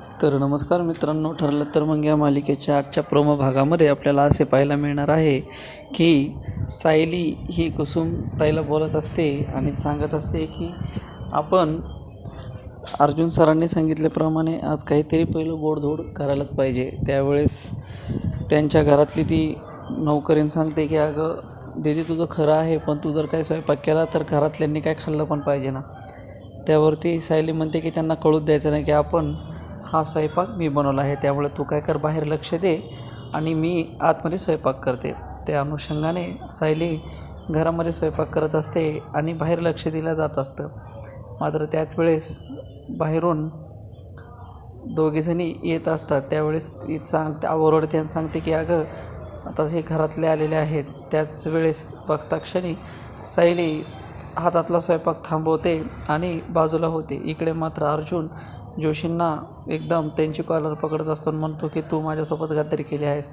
तर नमस्कार मित्रांनो ठरलं तर मग या मालिकेच्या आजच्या प्रोमो भागामध्ये आपल्याला असे पाहायला मिळणार आहे की सायली ही कुसुम ताईला बोलत असते आणि सांगत असते की आपण अर्जुन सरांनी सांगितल्याप्रमाणे आज काहीतरी पहिलं गोडधोड करायलाच पाहिजे. त्यावेळेस त्यांच्या घरातली ती नोकरीन सांगते की अगं दीदी तुझं खरं आहे पण तू जर काही स्वयंपाक केला तर घरातल्यांनी काय खाल्लं पण पाहिजे ना. त्यावरती सायली म्हणते की त्यांना कळूच द्यायचं नाही की आपण हा स्वयंपाक मी बनवला आहे. त्यामुळे तू काय कर बाहेर लक्ष दे आणि मी आतमध्ये स्वयंपाक करते. त्या अनुषंगाने सायली घरामध्ये स्वयंपाक करत असते आणि बाहेर लक्ष दिलं जात असतं. मात्र त्याच वेळेस बाहेरून दोघीजणी येत असतात. त्यावेळेस ती सांगते ओरडते आणि सांगते की अगं आता हे घरातले आलेले आहेत. त्याच वेळेस बघता क्षणी सायली हातातला स्वयंपाक थांबवते आणि बाजूला होते. इकडे मात्र अर्जुन जोशींना एकदम त्यांची कॉलर पकडत असतो आणि म्हणतो की तू माझ्यासोबत गद्दारी केली आहेस.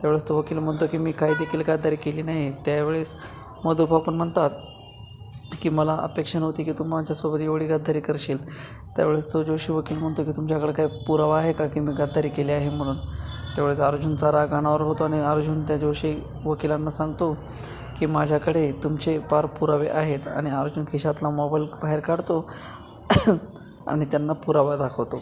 त्यावेळेस तो वकील म्हणतो की मी काही देखील गद्दारी केली नाही. त्यावेळेस मधुबा पण म्हणतात की मला अपेक्षा नव्हती की तू माझ्यासोबत एवढी गद्दारी करशील. त्यावेळेस तो जोशी वकील म्हणतो की तुमच्याकडे काय पुरावा आहे का की मी गद्दारी केली आहे म्हणून? त्यावेळेस अर्जुनचा राग अनावर होतो आणि अर्जुन त्या जोशी वकिलांना सांगतो की माझ्याकडे तुमचे पार पुरावे आहेत. आणि अर्जुन खिशातला मोबाईल बाहेर काढतो आणि त्यांना पुरावा दाखवतो.